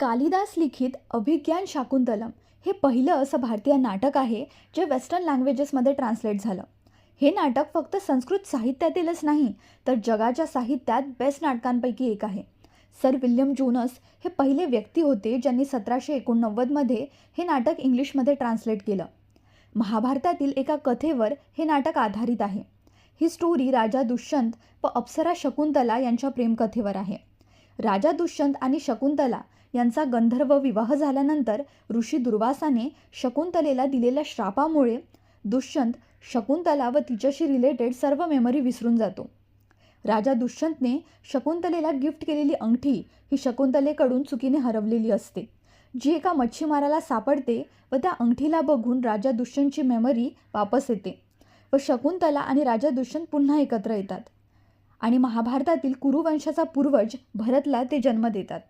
कालिदास लिखित अभिज्ञान शाकुंतलम हे पहिलं असं भारतीय नाटक आहे जे वेस्टर्न लँग्वेजेसमध्ये ट्रान्सलेट झालं. हे नाटक फक्त संस्कृत साहित्यातीलच नाही तर जगाच्या साहित्यात बेस्ट नाटकांपैकी एक आहे. सर विल्यम जोनस हे पहिले व्यक्ती होते ज्यांनी सतराशे एकोणनव्वदमध्ये हे नाटक इंग्लिशमध्ये ट्रान्सलेट केलं. महाभारतातील एका कथेवर हे नाटक आधारित आहे. ही स्टोरी राजा दुष्यंत व अप्सरा शकुंतला यांच्या प्रेमकथेवर आहे. राजा दुष्यंत आणि शकुंतला यांचा गंधर्व विवाह झाल्यानंतर ऋषी दुर्वासाने शकुंतलेला दिलेल्या श्रापामुळे दुष्यंत शकुंतला व तिच्याशी रिलेटेड सर्व मेमरी विसरून जातो. राजा दुष्यंतने शकुंतलेला गिफ्ट केलेली अंगठी ही शकुंतलेकडून चुकीने हरवलेली असते. जी एका मच्छीमाराला सापडते व त्या अंगठीला बघून राजा दुष्यंतची मेमरी वापस येते व शकुंतला आणि राजा दुष्यंत पुन्हा एकत्र येतात. आणि महाभारतातील कुरुवंशाचा पूर्वज भरतला ते जन्म देतात.